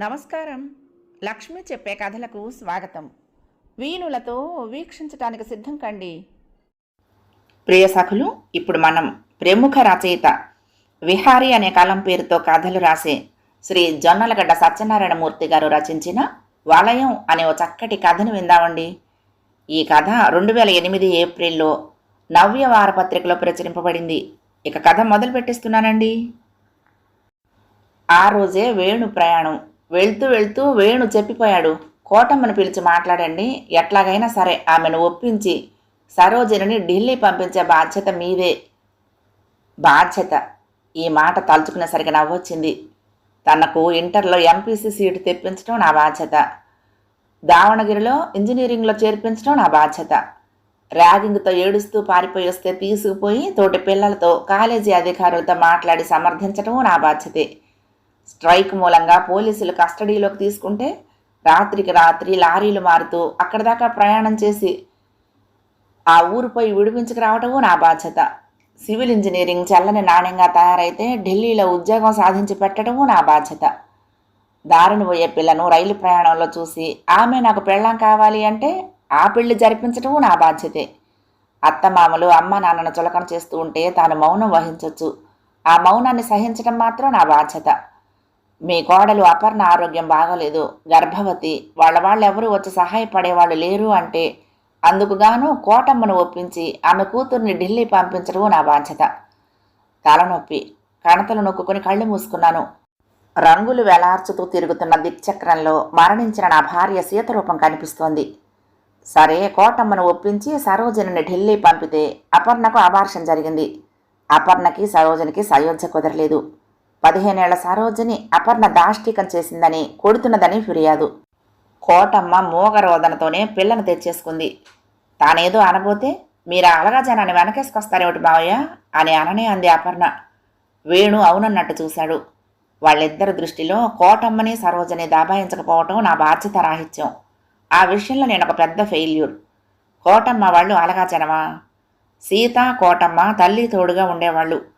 నమస్కారం. లక్ష్మి చెప్పే కథలకు స్వాగతం. వీణులతో వీక్షించటానికి సిద్ధం కండి. ప్రియ సఖులు ఇప్పుడు మనం ప్రముఖ రచయిత విహారి అనే కలం పేరుతో కథలు రాసే శ్రీ జొన్నలగడ్డ సత్యనారాయణమూర్తి గారు రచించిన వలయం అనే ఓ చక్కటి కథను విందామండి. ఈ కథ రెండు వేల ఎనిమిది ఏప్రిల్లో నవ్య వారపత్రికలో ప్రచురింపబడింది. ఇక కథ మొదలు పెట్టిస్తున్నానండి ఆ రోజే వేణు ప్రయాణం వెళ్తూ వెళ్తూ వేణు చెప్పిపోయాడు. కోటమ్మను పిలిచి మాట్లాడండి. ఎట్లాగైనా సరే ఆమెను ఒప్పించి సరోజిని ఢిల్లీ పంపించే బాధ్యత మీదే. బాధ్యత. ఈ మాట తలుచుకునేసరికి నవ్వొచ్చింది. తనకు ఇంటర్లో ఎంపీసీ సీటు తెప్పించడం నా బాధ్యత. దావణగిరిలో ఇంజనీరింగ్లో చేర్పించడం నా బాధ్యత. ర్యాగింగ్తో ఏడుస్తూ పారిపోయి వస్తే తీసుకుపోయి తోటి పిల్లలతో కాలేజీ అధికారులతో మాట్లాడి సమర్థించడం నా బాధ్యతే. స్ట్రైక్ మూలంగా పోలీసులు కస్టడీలోకి తీసుకుంటే రాత్రికి రాత్రి లారీలు మారుతూ అక్కడి దాకా ప్రయాణం చేసి ఆ ఊరిపై విడిపించుకు రావటము నా బాధ్యత. సివిల్ ఇంజనీరింగ్ చల్లని నాణ్యంగా తయారైతే ఢిల్లీలో ఉద్యోగం సాధించి పెట్టడము నా బాధ్యత. దారిని పోయే పిల్లను రైలు ప్రయాణంలో చూసి ఆమె నాకు పెళ్ళాం కావాలి అంటే ఆ పెళ్ళి జరిపించటము నా బాధ్యతే. అత్తమామలు అమ్మ నాన్నను చులకన చేస్తూ ఉంటే తాను మౌనం వహించవచ్చు ఆ మౌనాన్ని సహించడం మాత్రం నా బాధ్యత. మీ కోడలు అపర్ణ ఆరోగ్యం బాగోలేదు గర్భవతి వాళ్ళ వాళ్ళెవరూ వచ్చి సహాయపడేవాళ్ళు లేరు అంటే అందుకుగాను కోటమ్మను ఒప్పించి ఆమె కూతుర్ని ఢిల్లీ పంపించడం నా బాధ్యత. తలనొప్పి కణతలు నొక్కుని కళ్ళు మూసుకున్నాను. రంగులు వెలార్చుతూ తిరుగుతున్న దిక్చక్రంలో మరణించిన నా భార్య సీతరూపం కనిపిస్తోంది. సరే కోటమ్మను ఒప్పించి సరోజనిని ఢిల్లీ పంపితే అపర్ణకు అబార్షన్ జరిగింది. అపర్ణకి సరోజనికి సయోధ్య కుదరలేదు. పదిహేనేళ్ళ సరోజని అపర్ణ దాష్టికం చేసిందని కొడుతున్నదని ఫిర్యాదు. కోటమ్మ మూగరోదనతోనే పిల్లను తెచ్చేసుకుంది. తానేదో అనబోతే మీరు అలగా జనాన్ని వెనకేసుకొస్తారేమిటి మావయ్య అని అననే అంది అపర్ణ. వేణు అవునన్నట్టు చూశాడు. వాళ్ళిద్దరి దృష్టిలో కోటమ్మని సరోజని దాబాయించకపోవటం నా బాధ్యత రాహిత్యం. ఆ విషయంలో నేను ఒక పెద్ద ఫెయిల్యూర్. కోటమ్మ వాళ్ళు అలగా జనమా? సీత కోటమ్మ తల్లి తోడుగా ఉండేవాళ్ళు.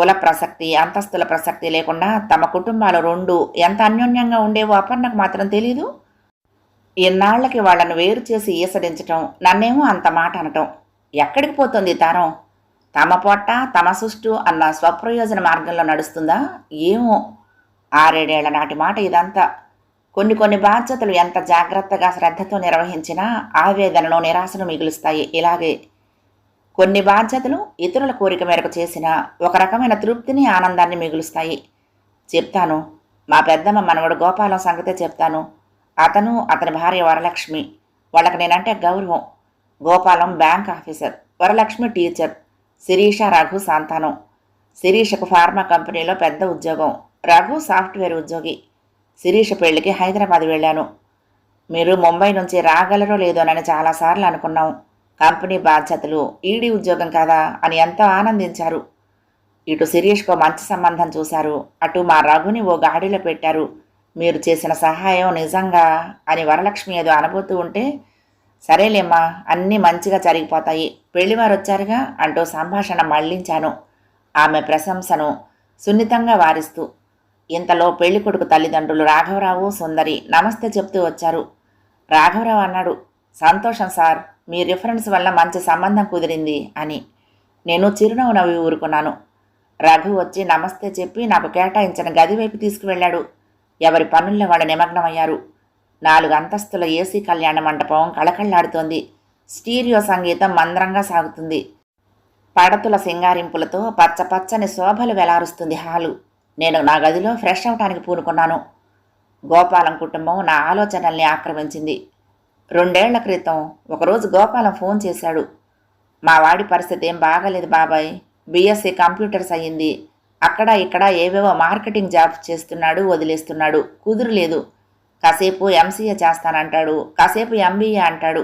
కుల ప్రసక్తి అంతస్తుల ప్రసక్తి లేకుండా తమ కుటుంబాలు రెండు ఎంత అన్యోన్యంగా ఉండేవో అపర్ణకు మాత్రం తెలీదు. ఇన్నాళ్ళకి వాళ్ళను వేరు చేసి ఈసడించటం నన్నేమో అంత మాట అనటం. ఎక్కడికి పోతుంది తరం? తమ పొట్ట తమ సుష్టు అన్న స్వప్రయోజన మార్గంలో నడుస్తుందా? ఏమో. ఆరేడేళ్ళ నాటి మాట ఇదంతా. కొన్ని కొన్ని బాధ్యతలు ఎంత జాగ్రత్తగా శ్రద్ధతో నిర్వహించినా ఆవేదనలో నిరాశను మిగులుస్తాయి. ఇలాగే కొన్ని బాధ్యతలు ఇతరుల కోరిక మేరకు చేసిన ఒక రకమైన తృప్తిని ఆనందాన్ని మిగులుస్తాయి. చెప్తాను మా పెద్దమ్మ మనవడు గోపాలం సంగతే చెప్తాను. అతను అతని భార్య వరలక్ష్మి. వాళ్ళకి నేనంటే గౌరవం. Gopalam bank officer Varalakshmi teacher Sirisha Raghu సంతానం. శిరీషకు ఫార్మా కంపెనీలో పెద్ద ఉద్యోగం రఘు సాఫ్ట్వేర్ ఉద్యోగి. శిరీష పెళ్ళికి హైదరాబాద్ వెళ్ళాను. మీరు ముంబై నుంచి రాగలరో లేదోనని చాలాసార్లు అనుకున్నాం. కంపెనీ బాధ్యతలు ఈడీ ఉద్యోగం కదా అని ఎంతో ఆనందించారు. ఇటు శిరీష్కో మంచి సంబంధం చూశారు. అటు మా రఘుని ఓ గాడిలో పెట్టారు. మీరు చేసిన సహాయం నిజంగా అని వరలక్ష్మి ఏదో అనబోతూ ఉంటే సరేలేమ్మా అన్నీ మంచిగా జరిగిపోతాయి. పెళ్ళివారు వచ్చారుగా అంటూ సంభాషణ మళ్ళించాను. ఆమె ప్రశంసను సున్నితంగా వారిస్తూ ఇంతలో పెళ్ళికొడుకు తల్లిదండ్రులు రాఘవరావు సుందరి నమస్తే చెప్తూ వచ్చారు. రాఘవరావు అన్నాడు సంతోషం సార్ మీ రిఫరెన్స్ వల్ల మంచి సంబంధం కుదిరింది అని. నేను చిరునవ్వు నవ్వి ఊరుకున్నాను. రఘు వచ్చి నమస్తే చెప్పి నాకు కేటాయించిన గది వైపు తీసుకువెళ్ళాడు. ఎవరి పనుల్లో వాళ్ళు నిమగ్నమయ్యారు. నాలుగు అంతస్తుల ఏసీ కళ్యాణ మండపం కళకళ్ళాడుతోంది. స్టీరియో సంగీతం మంద్రంగా సాగుతుంది. పడతుల సింగారింపులతో పచ్చపచ్చని శోభలు వెలారుస్తుంది హాలు. నేను నా గదిలో ఫ్రెష్ అవటానికి పూనుకున్నాను. గోపాలం కుటుంబం నా ఆలోచనల్ని ఆక్రమించింది. రెండేళ్ళ క్రితం ఒకరోజు గోపాలం ఫోన్ చేశాడు. మా వాడి పరిస్థితి ఏం బాగలేదు బాబాయ్. బీఎస్సీ కంప్యూటర్స్ అయ్యింది. అక్కడ ఇక్కడ ఏవేవో మార్కెటింగ్ జాబ్ చేస్తున్నాడు వదిలేస్తున్నాడు. కుదురులేదు కాసేపు ఎంసీఏ చేస్తానంటాడు. కాసేపు ఎంబీఏ అంటాడు.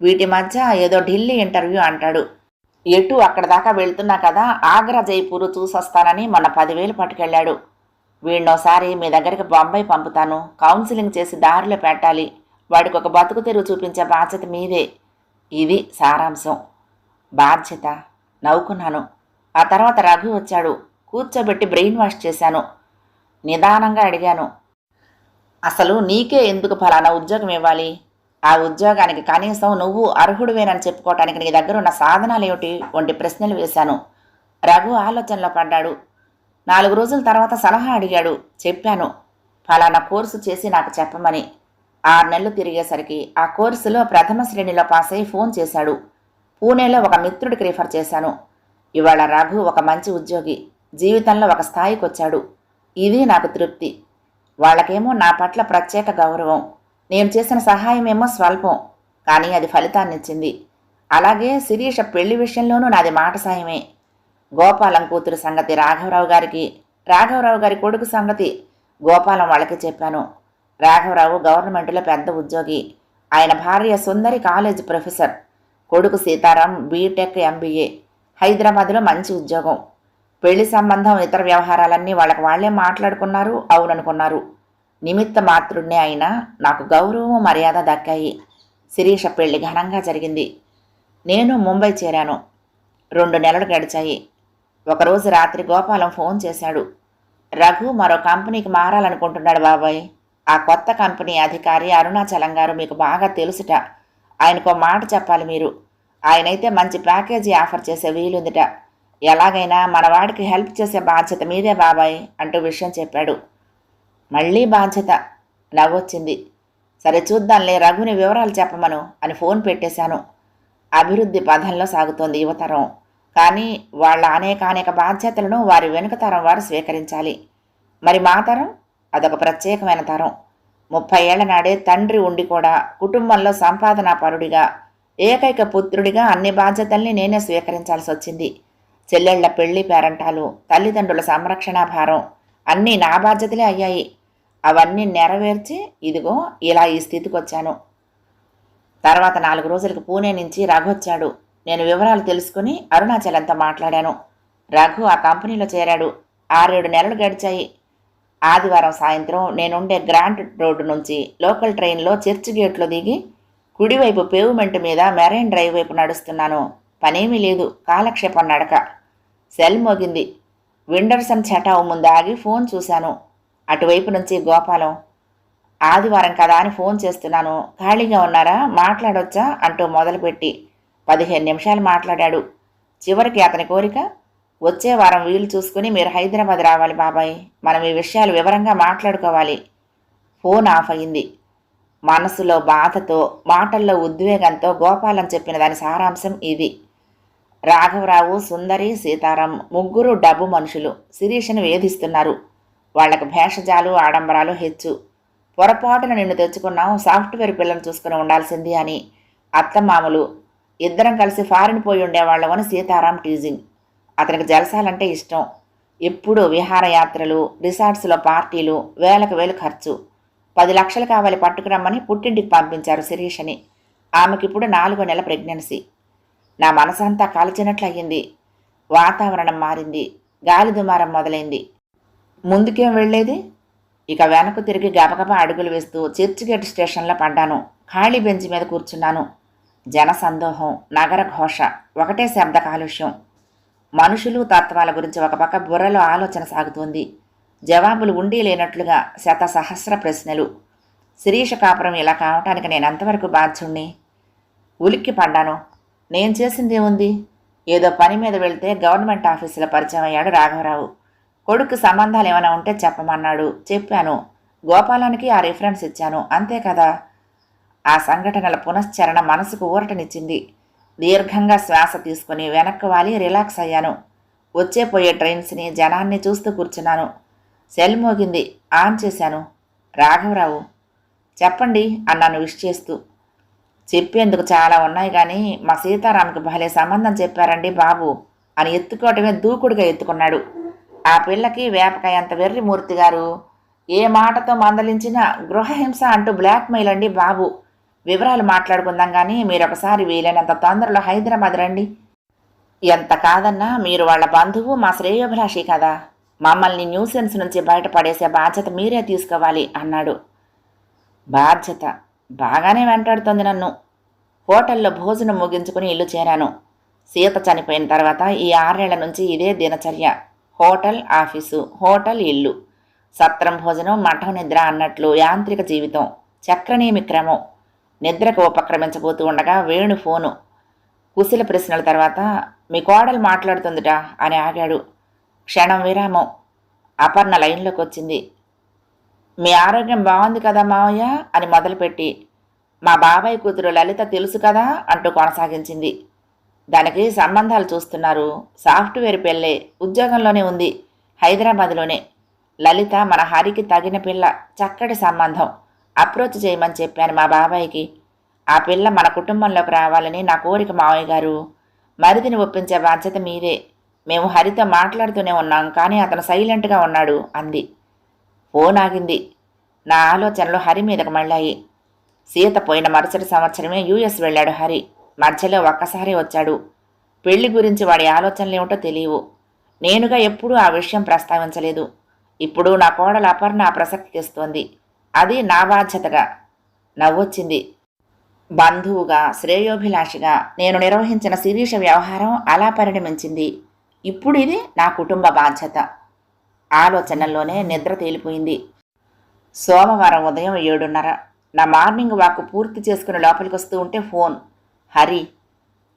వీటి మధ్య ఏదో ఢిల్లీ ఇంటర్వ్యూ అంటాడు. ఎటు అక్కడ దాకా వెళ్తున్నా కదా ఆగ్రా జైపూర్ చూసొస్తానని మొన్న పదివేలు పట్టుకెళ్ళాడు. వీడినోసారి మీ దగ్గరికి బొంబాయి పంపుతాను. కౌన్సిలింగ్ చేసి దారిలో పెట్టాలి. వాడికి ఒక బతుకు తెరువు చూపించే బాధ్యత మీదే. ఇది సారాంశం. బాధ్యత. నవ్వుకున్నాను. ఆ తర్వాత రఘు వచ్చాడు. కూర్చోబెట్టి బ్రెయిన్ వాష్ చేశాను. నిదానంగా అడిగాను. అసలు నీకే ఎందుకు ఫలానా ఉద్యోగం ఇవ్వాలి? ఆ ఉద్యోగానికి కనీసం నువ్వు అర్హుడువేనని చెప్పుకోవటానికి నీ దగ్గర ఉన్న సాధనాలు ఏమిటి వంటి ప్రశ్నలు వేశాను. రఘు ఆలోచనలో పడ్డాడు. నాలుగు రోజుల తర్వాత సలహా అడిగాడు. చెప్పాను. ఫలానా కోర్సు చేసి నాకు చెప్పమని. ఆరు నెలలు తిరిగేసరికి ఆ కోర్సులో ప్రథమ శ్రేణిలో పాస్ అయి ఫోన్ చేశాడు. పూణేలో ఒక మిత్రుడికి రిఫర్ చేశాను. ఇవాళ రఘు ఒక మంచి ఉద్యోగి. జీవితంలో ఒక స్థాయికి వచ్చాడు ఇది నాకు తృప్తి. వాళ్ళకేమో నా పట్ల ప్రత్యేక గౌరవం. నేను చేసిన సహాయమేమో స్వల్పం. కానీ అది ఫలితాన్నిచ్చింది. అలాగే శిరీష పెళ్ళి విషయంలోనూ నాది మాట సాయమే. గోపాలం కూతురు సంగతి రాఘవరావు గారికి రాఘవరావు గారి కొడుకు సంగతి గోపాలం వాళ్ళకి చెప్పాను. రాఘవరావు గవర్నమెంట్లో పెద్ద ఉద్యోగి. ఆయన భార్య సుందరి కాలేజ్ ప్రొఫెసర్. కొడుకు సీతారాం బీటెక్ ఎంబీఏ. హైదరాబాద్లో మంచి ఉద్యోగం. పెళ్ళి సంబంధం ఇతర వ్యవహారాలన్నీ వాళ్ళకి వాళ్ళే మాట్లాడుకున్నారు అవుననుకున్నారు. నిమిత్త మాతృడినే అయినా నాకు గౌరవం మర్యాద దక్కాయి. శిరీష పెళ్ళి ఘనంగా జరిగింది. నేను ముంబై చేరాను. రెండు నెలలు గడిచాయి. ఒకరోజు రాత్రి గోపాలం ఫోన్ చేశాడు. రఘు మరో కంపెనీకి మారాలనుకుంటున్నాడు బాబాయ్. ఆ కొత్త కంపెనీ అధికారి అరుణాచలం గారు మీకు బాగా తెలుసుట. ఆయనకో మాట చెప్పాలి మీరు. ఆయనైతే మంచి ప్యాకేజీ ఆఫర్ చేసే వీలుందిట. ఎలాగైనా మనవాడికి హెల్ప్ చేసే బాధ్యత మీదే బాబాయ్ అంటూ విషయం చెప్పాడు. మళ్ళీ బాధ్యత నవ్వొచ్చింది. సరే చూద్దాంలే రఘుని వివరాలు చెప్పమను అని ఫోన్ పెట్టేశాను. అభివృద్ధి పథంలో సాగుతోంది యువతరం కానీ వాళ్ళ అనేక అనేక బాధ్యతలను వారి వెనుక తరం వారు స్వీకరించాలి. మరి మా తరం? అదొక ప్రత్యేకమైన తరం. ముప్పై ఏళ్ళ నాడే తండ్రి ఉండి కూడా కుటుంబంలో సంపాదనాపరుడిగా ఏకైక పుత్రుడిగా అన్ని బాధ్యతల్ని నేనే స్వీకరించాల్సి వచ్చింది. చెల్లెళ్ళ పెళ్ళి పేరంటాలు తల్లిదండ్రుల సంరక్షణ భారం అన్నీ నా బాధ్యతలే అయ్యాయి. అవన్నీ నెరవేర్చి ఇదిగో ఇలా ఈ స్థితికి వచ్చాను తర్వాత నాలుగు రోజులకు పూణే నుంచి రఘు వచ్చాడు. నేను వివరాలు తెలుసుకుని అరుణాచలంతో మాట్లాడాను. రఘు ఆ కంపెనీలో చేరాడు. ఆరేడు నెలలు గడిచాయి. ఆదివారం సాయంత్రం నేనుండే గ్రాంట్ రోడ్డు నుంచి లోకల్ ట్రైన్లో చర్చ్ గేట్లో దిగి కుడివైపు పేవ్మెంట్ మీద మెరైన్ డ్రైవ్ వైపు నడుస్తున్నాను. పనేమీ లేదు. కాలక్షేపం నడక. సెల్ మోగింది. విండర్సన్ చటావు ముందు ఆగి ఫోన్ చూశాను. అటువైపు నుంచి గోపాలం ఆదివారం కదా అని ఫోన్ చేస్తున్నాను. ఖాళీగా ఉన్నారా? మాట్లాడొచ్చా? అంటూ మొదలుపెట్టి పదిహేను నిమిషాలు మాట్లాడాడు. చివరికి అతని కోరిక వచ్చే వారం వీలు చూసుకుని మీరు హైదరాబాద్ రావాలి బాబాయ్. మనం ఈ విషయాలు వివరంగా మాట్లాడుకోవాలి. ఫోన్ ఆఫ్ అయింది. మనసులో బాధతో మాటల్లో ఉద్వేగంతో గోపాలం చెప్పిన దాని సారాంశం ఇది. రాఘవరావు సుందరి సీతారాం ముగ్గురు డబ్బు మనుషులు. శిరీషను వేధిస్తున్నారు. వాళ్ళకి భేషజాలు ఆడంబరాలు హెచ్చు. పొరపాటున నిన్ను తెచ్చుకున్నాం. సాఫ్ట్వేర్ పిల్లలు చూసుకుని ఉండాల్సింది అని. అత్తమామలు. ఇద్దరం కలిసి ఫారిన్ పోయి ఉండేవాళ్ళమని సీతారాం టీజింగ్. అతనికి జలసాలంటే ఇష్టం. ఎప్పుడూ విహారయాత్రలు రిసార్ట్స్లో పార్టీలు వేలకు వేలు ఖర్చు. పది లక్షలు కావాలి పట్టుకురమ్మని పుట్టింటికి పంపించారు శిరీషని. ఆమెకిప్పుడు నాలుగో నెల ప్రెగ్నెన్సీ. నా మనసంతా కాల్చినట్లయింది వాతావరణం మారింది. గాలి దుమారం మొదలైంది. ముందుకేం వెళ్ళేది? ఇక వెనక్కు తిరిగి గబగబా అడుగులు వేస్తూ చర్చిగేట్ స్టేషన్లో పడ్డాను. ఖాళీ బెంచ్ మీద కూర్చున్నాను. జన సందోహం నగర ఘోష ఒకటే శబ్ద కాలుష్యం. మనుషులు తత్వాల గురించి ఒక పక్క బుర్రలో ఆలోచన సాగుతోంది. జవాబులు ఉండి లేనట్లుగా శత సహస్ర ప్రశ్నలు. శిరీష కాపురం ఇలా కావటానికి నేను ఎంతవరకు బాధ్యుణ్ణి? ఉలిక్కి పడ్డాను. నేను చేసింది ఏముంది? ఏదో పని మీద వెళ్తే గవర్నమెంట్ ఆఫీసులో పరిచయం అయ్యాడు రాఘవరావు. కొడుకు సంబంధాలు ఏమైనా ఉంటే చెప్పమన్నాడు. చెప్పాను. గోపాలానికి ఆ రిఫరెన్స్ ఇచ్చాను. అంతే కదా? ఆ సంఘటనల పునశ్చరణ మనసుకు ఊరటనిచ్చింది. దీర్ఘంగా శ్వాస తీసుకుని వెనక్కి వాలి రిలాక్స్ అయ్యాను. వచ్చే పోయే ట్రైన్స్ని జనాన్ని చూస్తూ కూర్చున్నాను. సెల్ మోగింది ఆన్ చేశాను. రాఘవరావు చెప్పండి అన్నాను విష్ చేస్తూ. చెప్పేందుకు చాలా ఉన్నాయి కానీ మా సీతారాంకి భలే సంబంధం చెప్పారండి బాబు అని ఎత్తుకోవటమే దూకుడుగా ఎత్తుకున్నాడు. ఆ పిల్లకి వేపకాయ అంత వెర్రి మూర్తి గారు ఏ మాటతో మందలించినా గృహహింస అంటూ బ్లాక్మెయిల్ అండి బాబు. వివరాలు మాట్లాడుకుందాం కానీ మీరు ఒకసారి వీలైనంత తొందరలో హైదరాబాద్ రండి. ఎంత కాదన్నా మీరు వాళ్ళ బంధువు మా శ్రేయోభిలాషి కదా. మమ్మల్ని న్యూసెన్స్ నుంచి బయటపడేసే బాధ్యత మీరే తీసుకోవాలి అన్నాడు. బాధ్యత? బాగానే వెంటాడుతోంది నన్ను. హోటల్లో భోజనం ముగించుకుని ఇల్లు చేరాను. సీత చనిపోయిన తర్వాత ఈ ఆరేళ్ళ నుంచి ఇదే దినచర్య. హోటల్ ఆఫీసు హోటల్ ఇల్లు. సత్రం భోజనం మఠం నిద్ర అన్నట్లు యాంత్రిక జీవితం. చక్రనేమి క్రమం. నిద్రకు ఉపక్రమించబోతూ ఉండగా వేణు ఫోను. కుశల ప్రశ్నల తర్వాత మీ కోడలు మాట్లాడుతుందిట అని ఆగాడు. క్షణం విరామం. అపర్ణ లైన్లోకి వచ్చింది. మీ ఆరోగ్యం బాగుంది కదా మావయ్య అని మొదలుపెట్టి మా బాబాయ్ కూతురు లలిత తెలుసు కదా అంటూ కొనసాగించింది. దానికి సంబంధాలు చూస్తున్నారు. సాఫ్ట్వేర్ పెళ్ళే ఉద్యోగంలోనే ఉంది హైదరాబాద్లోనే. లలిత మన హరికి తగిన పిల్ల చక్కటి సంబంధం. అప్రోచ్ చేయమని చెప్పాను మా బాబాయ్కి. ఆ పిల్ల మన కుటుంబంలోకి రావాలని నా కోరిక మావయ్య గారు. మరిదిని ఒప్పించే బాధ్యత మీదే. మేము హరితో మాట్లాడుతూనే ఉన్నాం కానీ అతను సైలెంట్గా ఉన్నాడు అంది. ఫోన్ ఆగింది నా ఆలోచనలు హరి మీదకు మళ్ళాయి. సీత పోయిన మరుసటి సంవత్సరమే యూఎస్ వెళ్ళాడు హరి. మధ్యలో ఒక్కసారి వచ్చాడు. పెళ్ళి గురించి వాడి ఆలోచనలేమిటో తెలియవు. నేనుగా ఎప్పుడూ ఆ విషయం ప్రస్తావించలేదు. ఇప్పుడు నా కోడల అపర్ణ ఆ ప్రసక్తి తెస్తోంది. అది నా బాధ్యతగా నవ్వొచ్చింది. బంధువుగా శ్రేయోభిలాషిగా నేను నిర్వహించిన శిరీష వ్యవహారం అలా పరిణమించింది. ఇప్పుడు ఇది నా కుటుంబ బాధ్యత. ఆలోచనల్లోనే నిద్ర తేలిపోయింది. సోమవారం ఉదయం ఏడున్నర. నా మార్నింగ్ వాక్ పూర్తి చేసుకుని లోపలికి వస్తూ ఉంటే ఫోన్. హరి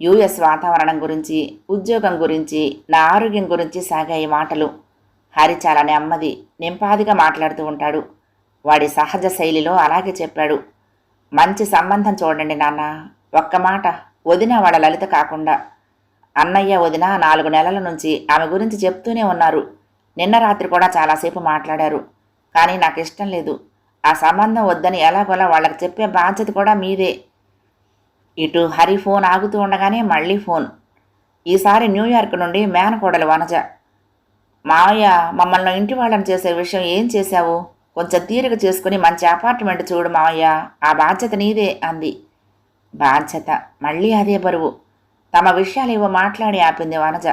యుఎస్ వాతావరణం గురించి ఉద్యోగం గురించి నా ఆరోగ్యం గురించి సాగాయి మాటలు. హరి చాలా నెమ్మది నింపాదిగా మాట్లాడుతూ ఉంటాడు. వాడి సహజ శైలిలో అలాగే చెప్పాడు. మంచి సంబంధం చూడండి నాన్న. ఒక్క మాట. వదిన వాళ్ళ లలిత కాకుండా. అన్నయ్య వదిన నాలుగు నెలల నుంచి ఆమె గురించి చెప్తూనే ఉన్నారు. నిన్న రాత్రి కూడా చాలాసేపు మాట్లాడారు. కానీ నాకు ఇష్టం లేదు. ఆ సంబంధం వద్దని ఎలాగోలా వాళ్ళకి చెప్పే బాధ్యత కూడా మీదే. ఇటు హరి ఫోన్ ఆగుతూ ఉండగానే మళ్ళీ ఫోన్. ఈసారి న్యూయార్క్ నుండి మేనకోడలు వనజ. మావయ్య మమ్మల్ని ఇంటి వాళ్ళని చేసే విషయం ఏం చేశావు? కొంచెం తీరిక చేసుకుని మంచి అపార్ట్మెంట్ చూడు మావయ్య. ఆ బాధ్యత నీదే అంది. బాధ్యత? మళ్ళీ అదే బరువు. తమ విషయాలు ఏవో మాట్లాడి ఆపింది వనజ.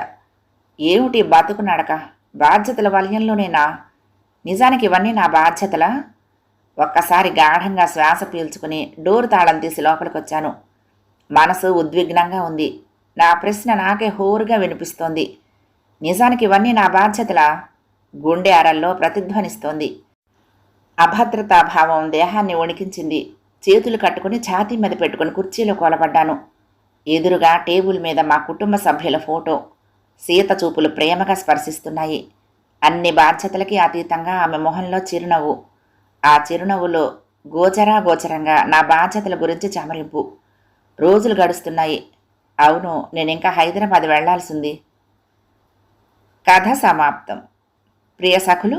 ఏమిటి బతుకు నడక బాధ్యతల వలయంలోనేనా? నిజానికి ఇవన్నీ నా బాధ్యతలా? ఒక్కసారి గాఢంగా శ్వాస పీల్చుకుని డోర్ తాళం తీసి లోపలికొచ్చాను. మనసు ఉద్విగ్నంగా ఉంది. నా ప్రశ్న నాకే హోరుగా వినిపిస్తోంది. నిజానికి ఇవన్నీ నా బాధ్యతలా? గుండె అరల్లో ప్రతిధ్వనిస్తోంది. అభద్రతాభావం దేహాన్ని వణికించింది. చేతులు కట్టుకుని ఛాతీ మీద పెట్టుకుని కుర్చీలో కూలబడ్డాను. ఎదురుగా టేబుల్ మీద మా కుటుంబ సభ్యుల ఫోటో. సీత చూపులు ప్రేమగా స్పర్శిస్తున్నాయి. అన్ని బాధ్యతలకి అతీతంగా ఆమె మొహంలో చిరునవ్వు. ఆ చిరునవ్వులో గోచరా గోచరంగా నా బాధ్యతల గురించి చమరింపు. రోజులు గడుస్తున్నాయి. అవును నేను ఇంకా హైదరాబాద్ వెళ్ళాల్సింది. కథ సమాప్తం. ప్రియ సఖులు